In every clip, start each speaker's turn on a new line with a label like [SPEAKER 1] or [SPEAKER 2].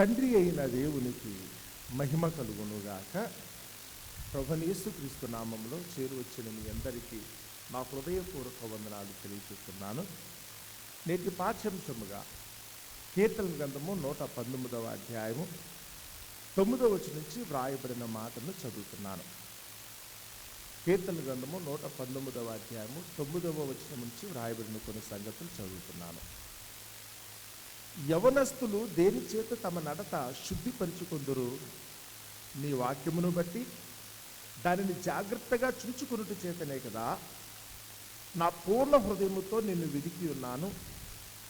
[SPEAKER 1] తండ్రి అయిన దేవునికి మహిమ కలుగునుగాక. ప్రభనేసుక్రీస్తు నామంలో చేరువచ్చిన మీ అందరికీ నా హృదయపూర్వక వందనాలు తెలియజేస్తున్నాను. నేటి పాఠ్యాంశముగా కీర్తన గ్రంథము నూట పంతొమ్మిదవ అధ్యాయము తొమ్మిదవ వచ్చి నుంచి వ్రాయబడిన మాటను చదువుతున్నాను. కీర్తన గ్రంథము నూట పంతొమ్మిదవ అధ్యాయము తొమ్మిదవ వచనం నుంచి వ్రాయబడిన కొన్ని సంగతులు చదువుతున్నాను. యవనస్తులు దేని చేత తమ నడత శుద్ధిపరుచుకుందరు? నీ వాక్యమును బట్టి దానిని జాగ్రత్తగా చుంచుకున్నట్టు చేతనే కదా. నా పూర్ణ హృదయముతో నిన్ను వెదికి ఉన్నాను.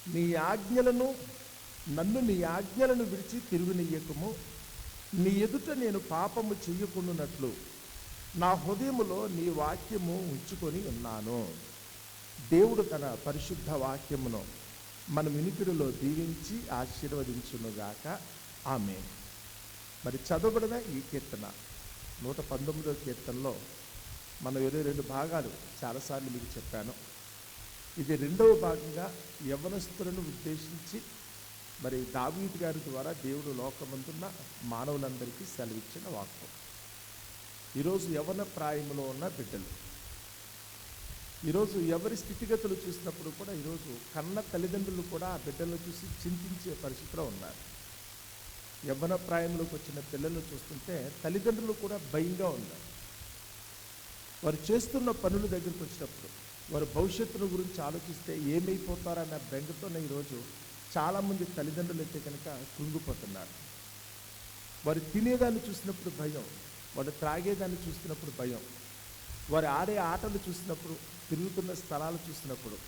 [SPEAKER 1] నీ ఆజ్ఞలను నన్ను నీ ఆజ్ఞలను విడిచి తిరుగునియ్యకము నీ ఎదుట నేను పాపము చెయ్యకుండానట్లు నా హృదయములో నీ వాక్యము ఉంచుకొని ఉన్నాను. దేవుడు తన పరిశుద్ధ వాక్యమును మన వినికిడిలో దీవించి ఆశీర్వదించునుగాక. ఆమె మరి చదవబడిన ఈ కీర్తన నూట పంతొమ్మిదో కీర్తనలో మనం ఇరవై రెండు భాగాలు చాలాసార్లు మీకు చెప్పాను. ఇది రెండవ భాగంగా యవనస్తులను ఉద్దేశించి మరి దావీద్ గారి ద్వారా దేవుడు లోకమందున్న మానవులందరికీ సెలవిచ్చిన వాక్యం ఈరోజు యవన ప్రాయంలో ఉన్న బిడ్డలు ఈరోజు ఎవరి స్థితిగతులు చూసినప్పుడు కూడా ఈరోజు కన్న తల్లిదండ్రులు కూడా ఆ బిడ్డలను చూసి చింతించే పరిస్థితిలో ఉన్నారు. యవ్వన ప్రాయంలోకి వచ్చిన పిల్లలను చూస్తుంటే తల్లిదండ్రులు కూడా భయంగా ఉన్నారు. వారు చేస్తున్న పనుల దగ్గరికి వచ్చినప్పుడు వారు భవిష్యత్తును గురించి ఆలోచిస్తే ఏమైపోతారన్న బెంగతోనే ఈరోజు చాలామంది తల్లిదండ్రులు అయితే కనుక కృంగిపోతున్నారు. వారు తినేదాన్ని చూసినప్పుడు భయం వారు త్రాగేదాన్ని చూసినప్పుడు భయం వారు ఆడే ఆటలు చూసినప్పుడు తిరుగుతున్న స్థలాలు చూసినప్పుడు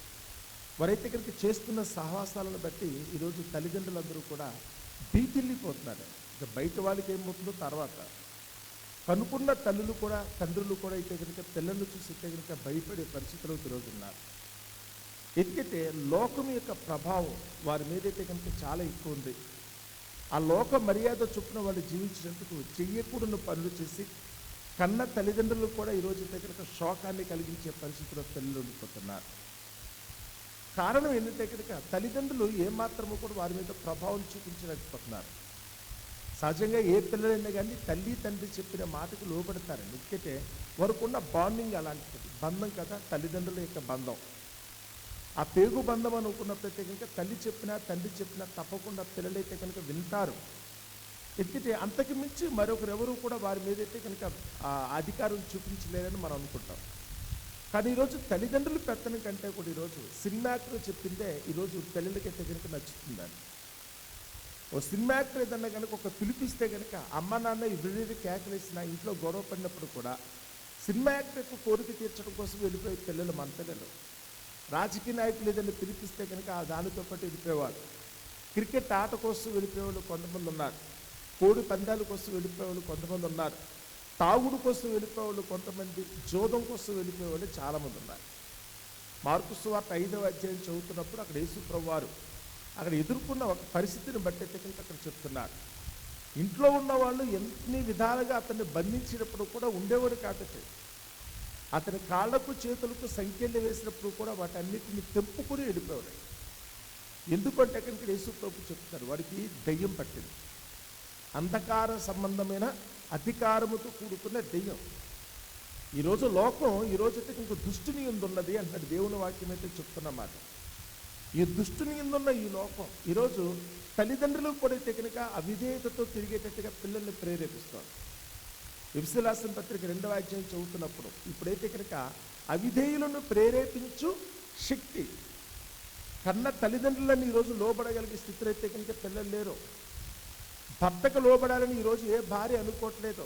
[SPEAKER 1] వారైతే ఇక్కడికి చేస్తున్న సహవాసాలను బట్టి ఈరోజు తల్లిదండ్రులందరూ కూడా బీతిల్లిపోతున్నారు ఇక బయట వాళ్ళకి ఏమవుతుందో తర్వాత. కనుకున్న తల్లులు కూడా తండ్రులు కూడా అయితే కనుక పిల్లలను చూసి అయితే కనుక భయపడే పరిస్థితిలో ఈరోజు ఉన్నారు. ఎందుకంటే లోకం యొక్క ప్రభావం వారి మీద అయితే కనుక చాలా ఎక్కువ ఉంది. ఆ లోక మర్యాద చొప్పున వాళ్ళు జీవించినందుకు చెయ్యకూడని పనులు చేసి కన్న తల్లిదండ్రులు కూడా ఈరోజు దగ్గర శోకాన్ని కలిగించే పరిస్థితిలో తల్లి ఉండిపోతున్నారు. కారణం ఏంటంటే కనుక తల్లిదండ్రులు ఏమాత్రము కూడా వారి మీద ప్రభావం చూపించలేకపోతున్నారు. సహజంగా ఏ పిల్లలైనా కానీ తల్లి తండ్రి చెప్పిన మాటకు లోబడతారండి. ఎందుకంటే వారికున్న బాండింగ్ అలాంటిది. బంధం కదా తల్లిదండ్రుల యొక్క బంధం. ఆ పేగు బంధం అనుకున్నప్పుడైతే కనుక తల్లి చెప్పినా తండ్రి చెప్పినా తప్పకుండా పిల్లలైతే కనుక వింటారు. ఎందుకంటే అంతకు మించి మరొకరు ఎవరు కూడా వారి మీద అయితే కనుక అధికారం చూపించలేరని మనం అనుకుంటాం. కానీ ఈరోజు తల్లిదండ్రులు పెత్తనం కంటే కూడా ఈరోజు సినిమా యాక్టర్ చెప్పిందే ఈరోజు పిల్లలకైతే కనుక నచ్చుతుందని. ఓ సినిమా యాక్టర్ ఏదన్నా కనుక ఒక పిలిపిస్తే కనుక అమ్మ నాన్న విడిది కేకలేసిన ఇంట్లో గొడవ పడినప్పుడు కూడా సినిమా యాక్టర్ యొక్క కోరిక తీర్చడం కోసం వెళ్ళిపోయే పిల్లలు మన పిల్లలు. రాజకీయ నాయకులు ఏదైనా పిలిపిస్తే కనుక ఆ దానితో పాటు వెళ్ళిపోయేవారు క్రికెట్ ఆట కోసం వెళ్ళిపోయేవాళ్ళు కొంతమంది ఉన్నారు. కోడి పందాల కోసం వెళ్ళిపోయేవాళ్ళు కొంతమంది ఉన్నారు. తాగుడు కోసం వెళ్ళిపోయేవాళ్ళు కొంతమంది జోదం కోసం వెళ్ళిపోయేవాళ్ళు చాలామంది ఉన్నారు. మార్కు సువార్త ఐదవ అధ్యాయం చదువుతున్నప్పుడు అక్కడ యేసుప్రభు వారు అక్కడ ఎదుర్కొన్న ఒక పరిస్థితిని బట్టి అయితే అక్కడ చెప్తున్నారు. ఇంట్లో ఉన్న వాళ్ళు ఎన్ని విధాలుగా అతన్ని బంధించినప్పుడు కూడా ఉండేవాడు కాకపోతే అతని. కాళ్ళకు చేతులకు సంఖ్యలు వేసినప్పుడు కూడా వాటన్నిటిని తెంపుకొని వెళ్ళిపోయాడు ఎందుకంటే అక్కడికి యేసుప్రభు చెప్తున్నారు చెప్తారు వాడికి దయ్యం పట్టింది. అంధకార సంబంధమైన అధికారముతో కూడుకున్న దెయ్యం. ఈరోజు లోకం ఈరోజు అయితే ఇంకో దుష్టుని ఉన్నది అంటాడు దేవుని వాక్యం అయితే చెప్తున్నమాట ఈ దుష్టుని ఎందున్న ఈ లోకం ఈరోజు తల్లిదండ్రులు కూడా టెక్నిక అవిధేయతతో తిరిగేటట్టుగా పిల్లల్ని ప్రేరేపిస్తారు. విభసలాసన పత్రిక రెండవ అధ్యాయం చదువుతున్నప్పుడు ఇప్పుడైతే కనుక అవిధేయులను ప్రేరేపించు శక్తి. కన్న తల్లిదండ్రులను ఈరోజు లోబడగలిగే స్థితిలో అయితే కనుక పిల్లలు లేరు. భర్తకు లోబడాలని ఈరోజు ఏ భార్య అనుకోవట్లేదు.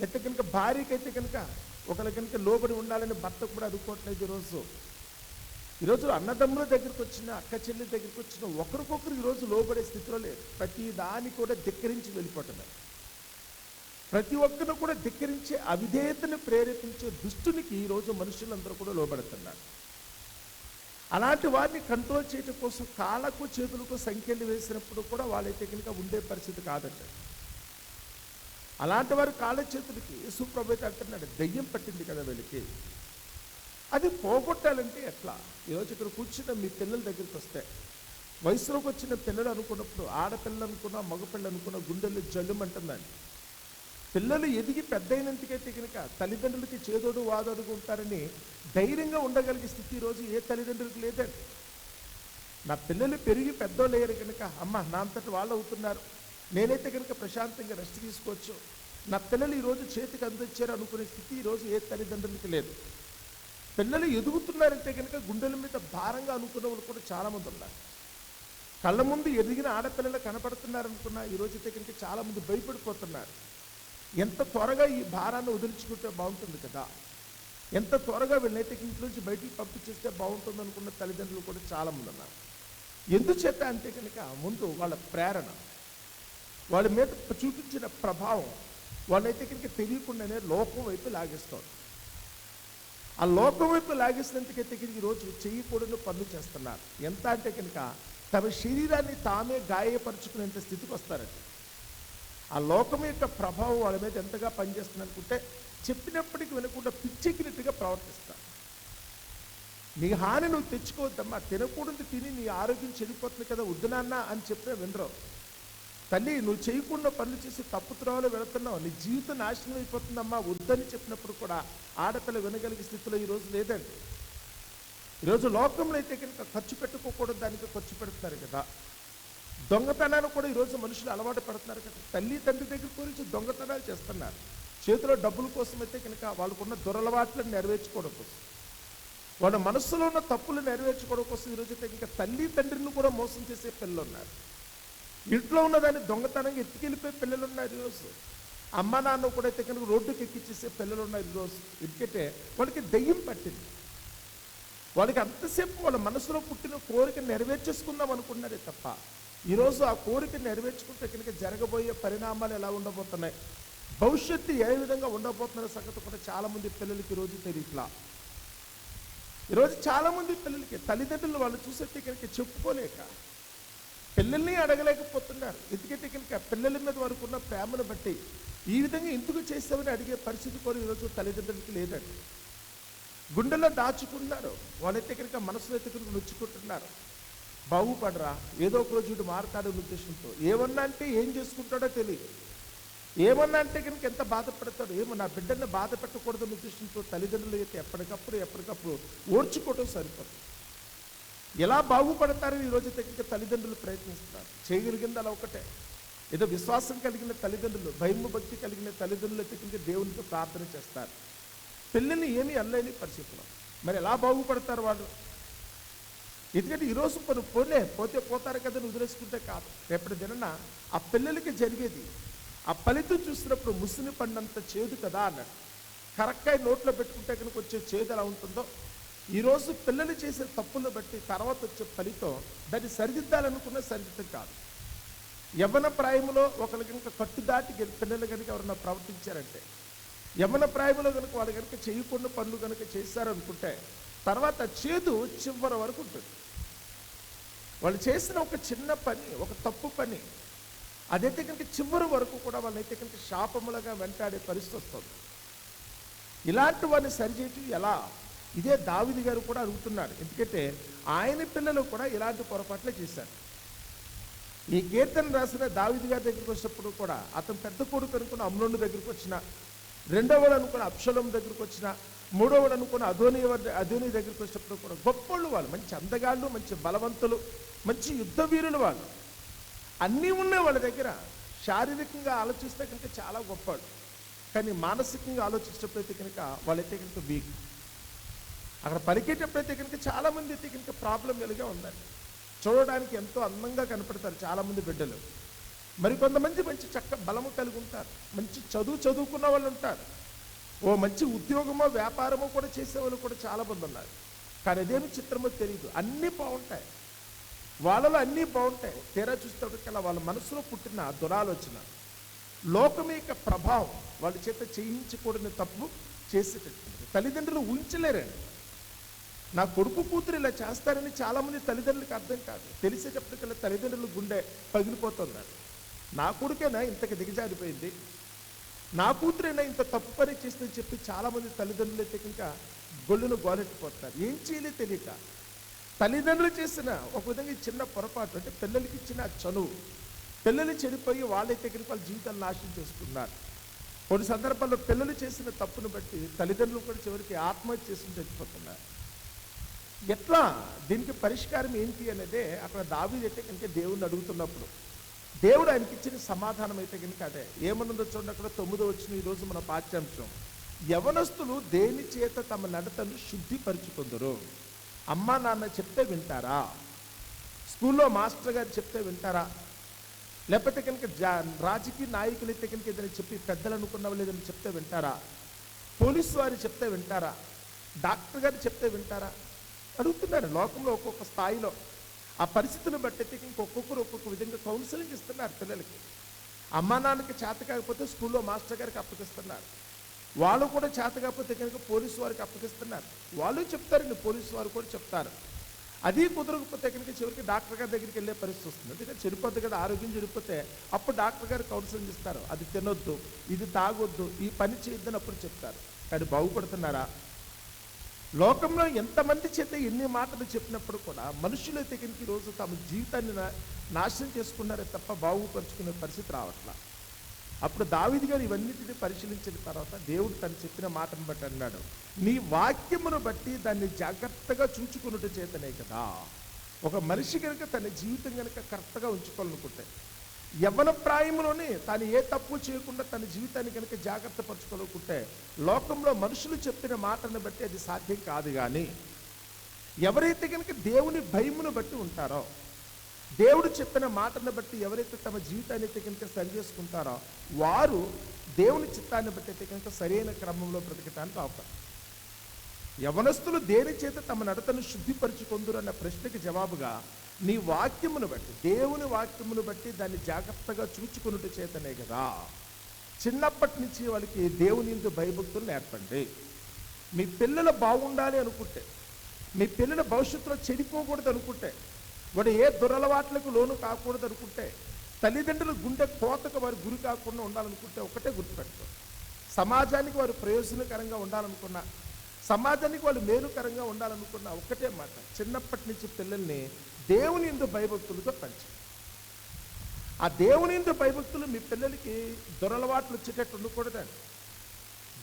[SPEAKER 1] లేకపోతే కనుక భార్యకైతే కనుక ఒకరి కనుక లోబడి ఉండాలని భర్త కూడా అనుకోవట్లేదు ఈరోజు ఈరోజు అన్నదమ్ముల దగ్గరికి వచ్చిన అక్క చెల్లి దగ్గరికి వచ్చిన ఒకరికొకరు ఈరోజు లోబడే స్థితిలో లేదు ప్రతి దాన్ని కూడా ధిక్కరించి వెళ్ళిపోతున్నారు ప్రతి ఒక్కరిని కూడా ధిక్కరించే అవిధేయతను ప్రేరేపించే దుష్టునికి ఈరోజు మనుషులందరూ కూడా లోబడుతున్నారు. అలాంటి వారిని కంట్రోల్ చేయడం కోసం కాళ్ళకు చేతులకు సంఖ్యలు వేసినప్పుడు కూడా వాళ్ళైతే కనుక ఉండే పరిస్థితి కాదంట అలాంటి వారు కాళ్ళ చేతులకి సుప్రభైత అంటున్నాడు దెయ్యం పట్టింది కదా వీళ్ళకి. అది పోగొట్టాలంటే ఎట్లా? ఈరోజు ఇక్కడ కూర్చున్న మీ పిల్లల దగ్గరికి వస్తే వయసులోకి వచ్చిన పిల్లలు అనుకున్నప్పుడు ఆడపిల్ల అనుకున్నా మగపిల్ల అనుకున్న గుండెలు జల్లుమంటుందండి పిల్లలు ఎదిగి పెద్దయినందుకైతే కనుక తల్లిదండ్రులకి చేదోడు వాదోడుగా ఉంటారని ధైర్యంగా ఉండగలిగే స్థితి ఈరోజు ఏ తల్లిదండ్రులకు లేదండి నా పిల్లలు పెరిగి పెద్దోళ్ళు అయ్యారు కనుక అమ్మ నా అంతటి వాళ్ళు అవుతున్నారు. నేనైతే కనుక ప్రశాంతంగా రెస్ట్ తీసుకోవచ్చు. నా పిల్లలు ఈరోజు చేతికి అందించారు అనుకునే స్థితి ఈరోజు ఏ తల్లిదండ్రులకి లేదు. పిల్లలు ఎదుగుతున్నారంటే కనుక గుండెల మీద భారంగా అనుకున్న వాళ్ళు కూడా చాలామంది ఉన్నారు. కళ్ళ ముందు ఎదిగిన ఆడపిల్లలు కనపడుతున్నారనుకున్నా ఈరోజు అయితే కనుక చాలామంది భయపడిపోతున్నారు. ఎంత త్వరగా ఈ భారాన్ని వదిలించుకుంటే బాగుంటుంది కదా? ఎంత త్వరగా వీళ్ళైతే ఇంట్లో నుంచి బయటికి పంపించేస్తే బాగుంటుంది అనుకున్న తల్లిదండ్రులు కూడా చాలామంది ఉన్నారు. ఎందుచేత అంటే కనుక ముందు వాళ్ళ ప్రేరణ వాళ్ళ మీద చూపించిన ప్రభావం వాళ్ళైతే కనుక తెలియకుండానే లోకం వైపు లాగేస్తారు. ఆ లోకం వైపు లాగేసినందుకైతే కనుక ఈరోజు చేయకూడని పనులు చేస్తున్నారు. ఎంత అంటే కనుక తమ శరీరాన్ని తామే గాయపరుచుకునేంత స్థితికి వస్తారండి. ఆ లోకం యొక్క ప్రభావం వాళ్ళ మీద ఎంతగా పనిచేస్తుంది అనుకుంటే చెప్పినప్పటికీ వినకుండా పిచ్చెక్కినట్టుగా ప్రవర్తిస్తారు నీ హాని నువ్వు తెచ్చుకోవద్దమ్మా తినకూడదు తిని నీ ఆరోగ్యం చెడిపోతుంది కదా వద్దు నాన్న అని చెప్పినా వినరు. తల్లి నువ్వు చేయకుండా పనులు చేసి తప్పు త్రోవలో వెళుతున్నావు నీ జీవితం నాశనం అయిపోతుందమ్మా వద్దని చెప్పినప్పుడు కూడా ఆడపిల్ల వినగలిగే స్థితిలో ఈరోజు లేదండి. ఈరోజు లోకంలో అయితే కనుక ఖర్చు పెట్టుకోకూడదు దానికి ఖర్చు పెడుతున్నారు కదా. దొంగతనాన్ని కూడా ఈరోజు మనుషులు అలవాటు పడుతున్నారు కదా. తల్లి తండ్రి దగ్గర గురించి దొంగతనాలు చేస్తున్నారు. చేతిలో డబ్బుల కోసం అయితే కనుక వాళ్ళకున్న దురలవాట్లను నెరవేర్చుకోవడం కోసం వాళ్ళ మనస్సులో ఉన్న తప్పులు నెరవేర్చుకోవడం కోసం ఈరోజు అయితే ఇంకా తల్లి తండ్రిని కూడా మోసం చేసే పిల్లలు ఉన్నారు. ఇంట్లో ఉన్నదాన్ని దొంగతనంగా ఎత్తుకెళ్ళిపోయే పిల్లలు ఉన్నారు ఈరోజు అమ్మ నాన్న కూడా అయితే కనుక రోడ్డుకి ఎక్కిచ్చేసే పిల్లలు ఉన్నారు ఈరోజు ఎందుకంటే వాళ్ళకి దెయ్యం పట్టింది. వాళ్ళకి అంతసేపు వాళ్ళ మనసులో పుట్టిన కోరిక నెరవేర్చేసుకుందాం అనుకున్నారే తప్ప ఈరోజు ఆ కోరిక నెరవేర్చుకుంటే కనుక జరగబోయే పరిణామాలు ఎలా ఉండబోతున్నాయి? భవిష్యత్తు ఏ విధంగా ఉండబోతున్న సంగతి కూడా చాలామంది పిల్లలకి ఈరోజు తెలియట్లా. ఈరోజు చాలామంది పిల్లలకి తల్లిదండ్రులు వాళ్ళు చూసేట్టు కనుక చెప్పుకోలేక పిల్లల్ని అడగలేకపోతున్నారు. ఎందుకంటే కనుక పిల్లల మీద వారికి ఉన్న ప్రేమను బట్టి ఈ విధంగా ఎందుకు చేస్తామని అడిగే పరిస్థితి కూడా ఈరోజు తల్లిదండ్రులకి లేదండి. గుండెలో దాచుకున్నారు వాళ్ళైతే కనుక మనసులో అయితే కనుక నొచ్చుకుంటున్నారు. బాగుపడరా? ఏదో ఒక రోజు ఇటు మారతాడని ఉద్దేశంతో. ఏమన్నా అంటే ఏం చేసుకుంటాడో తెలియదు ఏమన్నా అంటే కనుక ఎంత బాధపడతాడు ఏమో నా బిడ్డని బాధ పెట్టకూడదని ఉద్దేశంతో తల్లిదండ్రులు అయితే ఎప్పటికప్పుడు ఎప్పటికప్పుడు ఓర్చుకోవడం సరిపోతుంది ఎలా బాగుపడతారని ఈరోజు అయితే తల్లిదండ్రులు ప్రయత్నిస్తున్నారు చేయగలిగింది అలా ఒకటే. ఏదో విశ్వాసం కలిగిన తల్లిదండ్రులు భయము భక్తి కలిగిన తల్లిదండ్రులు అయితే దేవునితో ప్రార్థన చేస్తారు. పిల్లల్ని ఏమీ అల్లలేని పరిస్థితులు. మరి ఎలా బాగుపడతారు వాళ్ళు? ఎందుకంటే ఈరోజు కొన్ని పోలే పోతే పోతారు కదా వదిలేసుకుంటే కాదు. రేపటి దిన ఆ పిల్లలకి జరిగేది ఆ ఫలితం చూసినప్పుడు ముసిని పండంత చేదు కదా అన్నాడు. కరక్కాయ నోట్లో పెట్టుకుంటే కనుక వచ్చే చేదు ఎలా ఉంటుందో? ఈరోజు పిల్లలు చేసే తప్పులు బట్టి తర్వాత వచ్చే ఫలితం దాన్ని సరిదిద్దాలనుకున్న సరిదిద్దం కాదు. యవన ప్రాయంలో ఒకరు కనుక కట్టు దాటి పిల్లలు కనుక ఎవరన్నా ప్రవర్తించారంటే యవన ప్రాయంలో కనుక వాళ్ళు కనుక చేయకుండా పనులు కనుక చేశారనుకుంటే తర్వాత చేదు చివరి వరకు ఉంటుంది. వాళ్ళు చేసిన ఒక చిన్న పని ఒక తప్పు పని అదైతే కనుక చివరి వరకు కూడా వాళ్ళైతే కనుక శాపములుగా వెంటాడే పరిస్థితి వస్తుంది. ఇలాంటి వారిని సరిచేయటం ఎలా? ఇదే దావిది గారు కూడా అడుగుతున్నాడు ఎందుకంటే ఆయన పిల్లలు కూడా ఇలాంటి పొరపాట్లే చేశారు. ఈ కీర్తన రాసిన దావిది గారి దగ్గరికి వచ్చినప్పుడు కూడా అతను పెద్ద కొడుకు అనుకున్న అమ్నుండి దగ్గరికి వచ్చిన రెండవడు అనుకున్న అప్షలం దగ్గరికి వచ్చిన మూడవడు అనుకున్న అధోని అధోని దగ్గరికి వచ్చినప్పుడు కూడా గొప్పోళ్ళు వాళ్ళు మంచి అందగాళ్ళు మంచి బలవంతులు. మంచి యుద్ధ వీరులు వాళ్ళు. అన్నీ ఉన్నాయి వాళ్ళ దగ్గర శారీరకంగా ఆలోచిస్తే కనుక చాలా గొప్పవాడు. కానీ మానసికంగా ఆలోచించేటప్పుడైతే కనుక వాళ్ళైతే కనుక వీక్. అక్కడ పలికేటప్పుడైతే కనుక చాలా మంది అయితే కనుక ప్రాబ్లం వెలుగా ఉందండి చూడడానికి ఎంతో అందంగా కనపడతారు చాలామంది బిడ్డలు. మరి కొంతమంది మంచి చక్క బలము కలిగి ఉంటారు. మంచి చదువు చదువుకున్న వాళ్ళు ఉంటారు. ఓ మంచి ఉద్యోగమో వ్యాపారమో కూడా చేసేవాళ్ళు కూడా చాలామంది ఉన్నారు. కానీ అదేమి చిత్రమో తెలియదు అన్నీ బాగుంటాయి. వాళ్ళలో అన్నీ బాగుంటాయి. తీరా చూసేటప్పటికల్లా వాళ్ళ మనసులో పుట్టిన దురాలోచన లోకం యొక్క ప్రభావం వాళ్ళ చేత చేయించకూడని తప్పు చేసేటట్టు తల్లిదండ్రులు ఉంచలేరండి. నా కొడుకు కూతురు ఇలా చేస్తారని చాలామంది తల్లిదండ్రులకు అర్థం కాదు. తెలిసేటప్పటికల్లా తల్లిదండ్రులు గుండె పగిలిపోతున్నారు నా కొడుకేనా ఇంతకు దిగజారిపోయింది. నా కూతురైనా ఇంత తప్పు పని చేస్తుందని చెప్పి చాలామంది తల్లిదండ్రులు అయితే ఇంకా గొల్లును గోలెట్టిపోతారు ఏం చేయలే తెలియక తల్లిదండ్రులు చేసిన ఒక విధంగా చిన్న పొరపాటు అంటే పిల్లలకి ఇచ్చిన చనువు. పిల్లలు చెడిపోయి వాళ్ళ దగ్గరికి వాళ్ళ జీవితాలు నాశనం చేసుకున్నారు. కొన్ని సందర్భాల్లో పిల్లలు చేసిన తప్పును బట్టి తల్లిదండ్రులు కూడా చివరికి ఆత్మహత్య చేసుకుని చచ్చిపోతున్నారు. ఎట్లా? దీనికి పరిష్కారం ఏంటి అనేదే అక్కడ దావి అయితే కనుక దేవుణ్ణి అడుగుతున్నప్పుడు. దేవుడు ఆయనకి ఇచ్చిన సమాధానం అయితే కనుక అదే. ఏమనుందో చూడండి అక్కడ తొమ్మిదో వచ్చిన ఈరోజు మన పాఠ్యాంశం. యవనస్తులు దేని చేత తమ నడతను శుద్ధిపరుచుకుందరు? అమ్మా నాన్న చెప్తే వింటారా? స్కూల్లో మాస్టర్ గారు చెప్తే వింటారా? లేకపోతే కనుక జా రాజకీయ నాయకులు అయితే కనుక ఏదైనా చెప్పి పెద్దలు అనుకున్నావు లేదని చెప్తే వింటారా? పోలీసు వారు చెప్తే వింటారా? డాక్టర్ గారు చెప్తే వింటారా? అడుగుతున్నారు లోకంలో ఒక్కొక్క స్థాయిలో. ఆ పరిస్థితులను బట్టి అయితే ఒక్కొక్కరు ఒక్కొక్క విధంగా కౌన్సిలింగ్ ఇస్తున్నారు పిల్లలకి. అమ్మా నాన్నకి చేత కాకపోతే స్కూల్లో మాస్టర్ గారికి అప్పగిస్తున్నారు. వాళ్ళు కూడా చేత కాకపోతే కనుక పోలీసు వారికి అప్పగిస్తున్నారు. వాళ్ళు చెప్తారండి పోలీసు వారు కూడా చెప్తారు. అది కుదరకపోతే కనుక చివరికి డాక్టర్ గారి దగ్గరికి వెళ్ళే పరిస్థితి వస్తుంది. ఎందుకంటే చెడిపోద్ది కదా ఆరోగ్యం చెడిపోతే అప్పుడు డాక్టర్ గారు కౌన్సిలింగ్ ఇస్తారు. అది తినొద్దు ఇది తాగొద్దు ఈ పని చేయొద్దని అప్పుడు చెప్తారు. కానీ బాగుపడుతున్నారా? లోకంలో ఎంతమంది చేత ఎన్ని మాటలు చెప్పినప్పుడు కూడా మనుషులైతే కనుక ఈరోజు తమ జీవితాన్ని నాశనం చేసుకున్నారే తప్ప బాగుపరుచుకునే పరిస్థితి రావట్లా. అప్పుడు దావిది గారు ఇవన్నిటిని పరిశీలించిన తర్వాత దేవుడు తను చెప్పిన మాటను బట్టి అన్నాడు నీ వాక్యమును బట్టి దాన్ని జాగ్రత్తగా చూచుకున్నట్టు చేతనే కదా. ఒక మనిషి కనుక తన జీవితం కనుక కరెక్ట్గా ఉంచుకోవాలనుకుంటే యవ్వన ప్రాయంలోనే తాను ఏ తప్పు చేయకుండా తన జీవితాన్ని కనుక జాగ్రత్త పరచుకోవాలనుకుంటే లోకంలో మనుషులు చెప్పిన మాటను బట్టి అది సాధ్యం కాదు కానీ ఎవరైతే కనుక దేవుని భయమును బట్టి ఉంటారో దేవుడు చెప్పిన మాటను బట్టి ఎవరైతే తమ జీవితాన్ని అయితే కనుక సరి చేసుకుంటారో వారు దేవుని చిత్తాన్ని బట్టి అయితే కనుక సరైన క్రమంలో బ్రతకటానికి అవకాశం యవనస్తులు దేని చేత తమ నడతను శుద్ధిపరుచుకుందరు అన్న ప్రశ్నకి జవాబుగా నీ వాక్యమును బట్టి దేవుని వాక్యమును బట్టి దాన్ని జాగ్రత్తగా చూచుకున్నట్టు చేతనే కదా. చిన్నప్పటి నుంచి వాళ్ళకి దేవుని ఇందు భయభక్తులు నేర్పండి. మీ పిల్లలు బాగుండాలి అనుకుంటే మీ పిల్లల భవిష్యత్తులో చెడిపోకూడదు అనుకుంటే వాడు ఏ దురలవాట్లకు లోను కాకూడదు అనుకుంటే తల్లిదండ్రులు గుండె కోతకు వారు గురి కాకుండా ఉండాలనుకుంటే ఒకటే గుర్తుపెట్టుకోండి సమాజానికి వారు ప్రయోజనకరంగా ఉండాలనుకున్నా సమాజానికి వాళ్ళు మేలుకరంగా ఉండాలనుకున్నా ఒకటే మాట. చిన్నప్పటి నుంచి పిల్లల్ని దేవుని ఇందు భయభక్తులతో పెంచండి. ఆ దేవుని ఇందు భయభక్తులు మీ పిల్లలకి దురలవాట్లు వచ్చేటట్టు ఉండకూడదండి.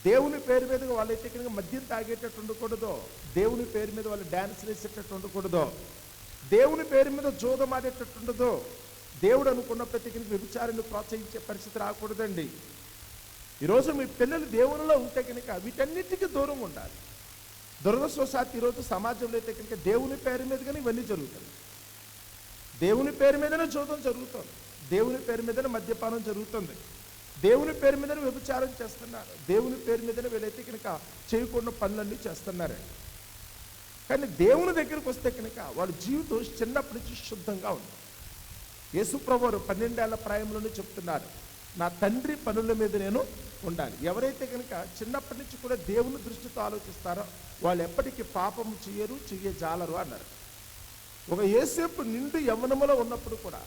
[SPEAKER 1] దేవుని పేరు మీద వాళ్ళైతే కనుక మద్యం తాగేటట్టు ఉండకూడదు దేవుని పేరు మీద వాళ్ళు డ్యాన్స్ వేసేటట్టు ఉండకూడదు దేవుని పేరు మీద జోదం ఆడేటట్టుండదో. దేవుడు అనుకున్న ప్రతి కనుక వ్యభిచారాన్ని ప్రోత్సహించే పరిస్థితి రాకూడదండి. ఈరోజు మీ పిల్లలు దేవునిలో ఉంటే కనుక వీటన్నిటికీ దూరంగా ఉండాలి. దురదృష్టవశాత్తు ఈరోజు సమాజంలో అయితే కనుక దేవుని పేరు మీద కానీ ఇవన్నీ జరుగుతాయి. దేవుని పేరు మీదనే జోదం జరుగుతుంది. దేవుని పేరు మీదనే మద్యపానం జరుగుతుంది. దేవుని పేరు మీదనే వ్యభిచారం చేస్తున్నారు. దేవుని పేరు మీదనే వీళ్ళైతే కనుక చేయకుండా పనులన్నీ చేస్తున్నారు కానీ దేవుని దగ్గరికి వస్తే కనుక వాళ్ళ జీవితం చిన్నప్పటి నుంచి శుద్ధంగా ఉంది. యేసుప్రభువారు పన్నెండేళ్ళ ప్రాయంలోనే చెప్తున్నారు నా తండ్రి పనుల మీద నేను ఉండాలి. ఎవరైతే కనుక చిన్నప్పటి నుంచి కూడా దేవుని దృష్టితో ఆలోచిస్తారో వాళ్ళు ఎప్పటికీ చేయరు చెయ్యరు చెయ్యజాలరు అన్నారు. ఒక ఏసేపు నిండు యవనములో ఉన్నప్పుడు కూడా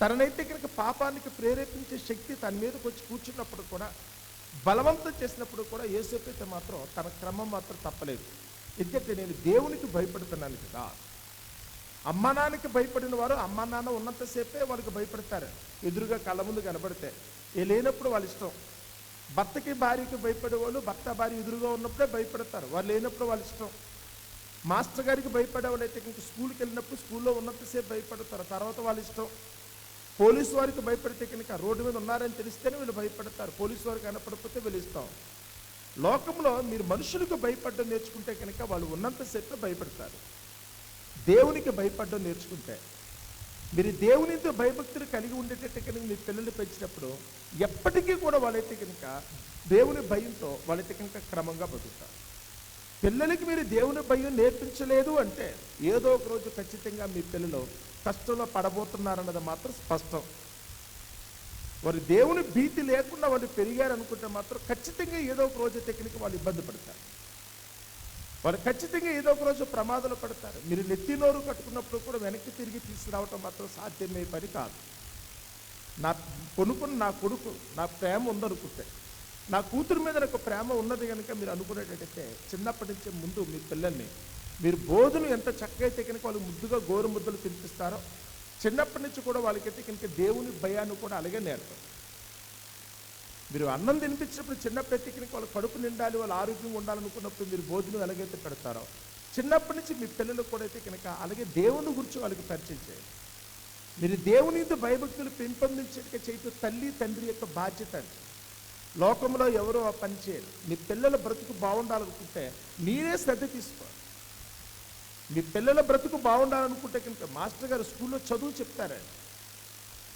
[SPEAKER 1] తననైతే కనుక పాపానికి ప్రేరేపించే శక్తి తన మీదకి వచ్చి కూర్చున్నప్పుడు కూడా బలవంతం చేసినప్పుడు కూడా ఏసేపు అయితే మాత్రం తన క్రమం మాత్రం తప్పలేదు. ఎందుకంటే నేను దేవునికి భయపడుతున్నాను కదా. అమ్మా నాన్నకి భయపడిన వారు అమ్మా నాన్న ఉన్నంతసేపే వాళ్ళకి భయపడతారు. ఎదురుగా కళ్ళ ముందు కనబడితే. ఏ లేనప్పుడు వాళ్ళ ఇష్టం. భర్తకి భార్యకి భయపడే వాళ్ళు భర్త భార్య ఎదురుగా ఉన్నప్పుడే భయపడతారు. వాళ్ళు లేనప్పుడు వాళ్ళ ఇష్టం. మాస్టర్ గారికి భయపడే వాళ్ళు అయితే ఇంక స్కూల్కి వెళ్ళినప్పుడు స్కూల్లో ఉన్నంతసేపు భయపడతారు. తర్వాత వాళ్ళ ఇష్టం. పోలీసు వారికి భయపడితే కనుక రోడ్డు మీద ఉన్నారని తెలిస్తేనే వీళ్ళు భయపడతారు. పోలీసు వారికి కనపడకపోతే వీళ్ళు ఇస్తాం లోకంలో మీరు మనుషులకు భయపడడం నేర్చుకుంటే కనుక వాళ్ళు ఉన్నంతసేపు భయపడతారు. దేవునికి భయపడడం నేర్చుకుంటే. మీరు దేవునితో భయభక్తులు కలిగి ఉండేటట్టు కనుక మీ పిల్లల్ని పెంచినప్పుడు ఎప్పటికీ కూడా వాళ్ళైతే కనుక దేవుని భయంతో వాళ్ళైతే కనుక క్రమంగా బతుకుతారు. పిల్లలకి మీరు దేవుని భయం నేర్పించలేదు అంటే ఏదో ఒక రోజు ఖచ్చితంగా మీ పిల్లలు కష్టంలో పడబోతున్నారన్నది మాత్రం స్పష్టం. వారు దేవుని భీతి లేకుండా వాళ్ళు పెరిగారు అనుకుంటే మాత్రం ఖచ్చితంగా ఏదో ఒక రోజు టెక్నిక్ వాళ్ళు ఇబ్బంది పడతారు. వాళ్ళు ఖచ్చితంగా ఏదో ఒక రోజు ప్రమాదాలు పడతారు. మీరు నెత్తి నోరు కట్టుకున్నప్పుడు కూడా వెనక్కి తిరిగి తీసుకురావటం మాత్రం సాధ్యమే పని కాదు. నా కొనుక్కున్న నా కొడుకు నా ప్రేమ ఉందనుకుంటే నా కూతురు మీద నాకు ప్రేమ ఉన్నది కనుక మీరు అనుకునేటట్టయితే చిన్నప్పటి నుంచి ముందు మీ పిల్లల్ని మీరు బోధులు ఎంత చక్కగా అయితే కనుక వాళ్ళు ముద్దుగా గోరు ముద్దలు తినిపిస్తారో చిన్నప్పటి నుంచి కూడా వాళ్ళకైతే కనుక దేవుని భయాన్ని కూడా అలాగే నేర్పారు. మీరు అన్నం తినిపించినప్పుడు చిన్నప్పటి కనుక వాళ్ళ కడుపు నిండాలి వాళ్ళ ఆరోగ్యం ఉండాలనుకున్నప్పుడు మీరు భోజనం ఎలాగైతే పెడతారో చిన్నప్పటి నుంచి మీ పిల్లలకు కూడా అయితే కనుక అలాగే దేవుని గురించి వాళ్ళకి పరిచయం చేయండి. మీరు దేవుని భయభక్తులు పెంపొందించక చేయటం తల్లి తండ్రి యొక్క బాధ్యత అండి లోకంలో ఎవరో ఆ పని చేయరు. మీ పిల్లల బ్రతుకు బాగుండాలనుకుంటే మీరే శ్రద్ధ తీసుకోవాలి. మీ పిల్లల బ్రతుకు బాగుండాలనుకుంటే కనుక మాస్టర్ గారు స్కూల్లో చదువు చెప్తారండి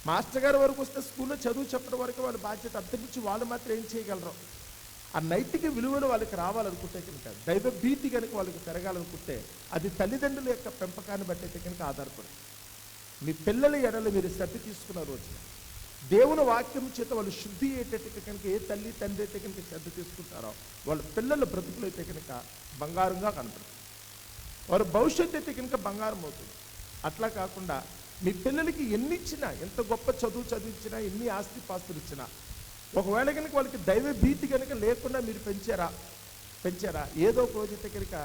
[SPEAKER 1] మాస్టర్ గారి వరకు వస్తే స్కూల్లో చదువు చెప్పడం వరకు వాళ్ళ బాధ్యత అంతరించి వాళ్ళు మాత్రం ఏం చేయగలరు? ఆ నైతిక విలువలు వాళ్ళకి రావాలనుకుంటే కనుక దైవ భీతి కనుక వాళ్ళకి పెరగాలనుకుంటే అది తల్లిదండ్రుల యొక్క పెంపకాన్ని బట్టి అయితే కనుక ఆధారపడి. మీ పిల్లల ఎడలు మీరు శ్రద్ధ తీసుకున్న రోజున దేవుని వాక్యం చేత వాళ్ళు శుద్ధి అయ్యేటట్టు కనుక ఏ తల్లి తండ్రి అయితే కనుక శ్రద్ధ తీసుకుంటారో వాళ్ళ పిల్లల బ్రతుకులు అయితే కనుక బంగారంగా కనపడుతుంది వారు భవిష్యత్తు అయితే కనుక బంగారం అవుతుంది. అట్లా కాకుండా మీ పిల్లలకి ఎన్ని ఇచ్చినా ఎంత గొప్ప చదువు చదివించినా ఎన్ని ఆస్తి పాస్తులు ఇచ్చినా ఒకవేళ కనుక వాళ్ళకి దైవ భీతి కనుక లేకుండా మీరు పెంచారా? పెంచారా? ఏదో ఒక రోజు అయితే కనుక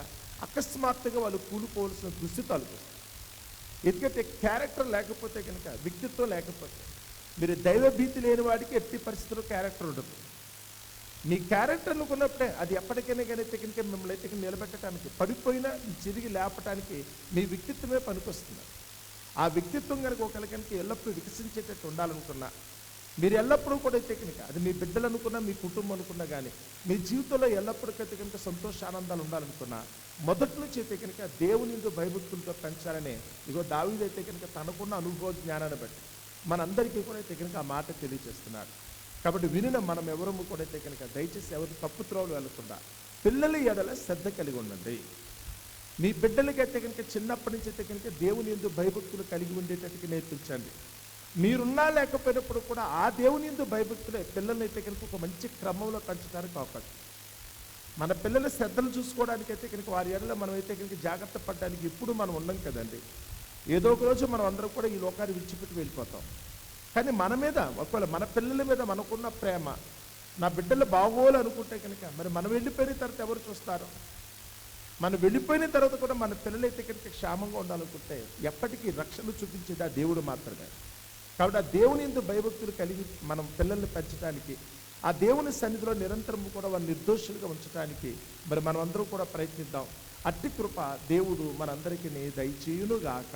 [SPEAKER 1] అకస్మాత్తుగా వాళ్ళు కూలిపోవలసిన దుస్థితి ఎందుకంటే క్యారెక్టర్ లేకపోతే కనుక వ్యక్తిత్వం లేకపోతే మీరు దైవ భీతి లేని వాడికి ఎట్టి పరిస్థితుల్లో క్యారెక్టర్ ఉండదు. మీ క్యారెక్టర్ అనుకున్నప్పుడే అది ఎప్పటికైనా కానీ కనుక మిమ్మల్ని అయితే నిలబెట్టడానికి పడిపోయినా తిరిగి లేపటానికి మీ వ్యక్తిత్వమే పనికొస్తుంది. ఆ వ్యక్తిత్వం కనుక ఒకరి కనుక ఎల్లప్పుడూ వికసించేటట్టు ఉండాలనుకున్నా మీరు ఎల్లప్పుడూ కూడా అయితే అది మీ బిడ్డలు అనుకున్నా మీ కుటుంబం అనుకున్నా కానీ మీ జీవితంలో ఎల్లప్పటికైతే కనుక సంతోష ఆనందాలు ఉండాలనుకున్నా మొదటి నుంచి అయితే కనుక దేవుని ఎందు భయభక్తులతో పెంచాలనే ఇగో దావిదైతే కనుక తనకున్న అనుభవ జ్ఞానాన్ని బట్టి మనందరికీ కూడా అయితే కనుక ఆ మాట తెలియజేస్తున్నాడు. కాబట్టి వినిన మనం ఎవరము కూడా అయితే కనుక దయచేసి ఎవరు తప్పు త్రోవలు వెళ్ళకుండా పిల్లల ఎడల శ్రద్ధ కలిగి ఉండండి. మీ బిడ్డలకైతే కనుక చిన్నప్పటి నుంచి అయితే కనుక దేవుని ఎందు భయభక్తులు కలిగి ఉండేటట్టుగా నేర్పించండి. మీరున్నా లేకపోయినప్పుడు కూడా ఆ దేవుని ఎందు భయభక్తులే పిల్లల్ని అయితే కనుక ఒక మంచి క్రమంలో పెంచడానికి అవకాశం. మన పిల్లల శ్రద్ధలు చూసుకోవడానికి అయితే కనుక వారి ఎడల మనం అయితే కనుక జాగ్రత్త పడడానికి ఇప్పుడు మనం ఉండం కదండి. ఏదో ఒక రోజు మనం అందరం కూడా ఈ లోకాన్ని విడిచిపెట్టి వెళ్ళిపోతాం. కానీ మన మీద ఒకవేళ మన పిల్లల మీద మనకున్న ప్రేమ నా బిడ్డలు బాగోలు అనుకుంటే కనుక మరి మనం వెళ్ళిపోయిన తర్వాత ఎవరు చూస్తారు? మనం వెళ్ళిపోయిన తర్వాత కూడా మన పిల్లలైతే కనుక క్షేమంగా ఉండాలనుకుంటే ఎప్పటికీ రక్షణ చూపించేది ఆ దేవుడు మాత్రమే. కాబట్టి ఆ దేవుని ఎందు భయభక్తులు కలిగి మనం పిల్లల్ని పెంచడానికి ఆ దేవుని సన్నిధిలో నిరంతరం కూడా వారిని నిర్దోషులుగా ఉంచడానికి మరి మనం అందరం కూడా ప్రయత్నిద్దాం. అట్టి కృప దేవుడు మనందరికీ దయచేయునుగాక.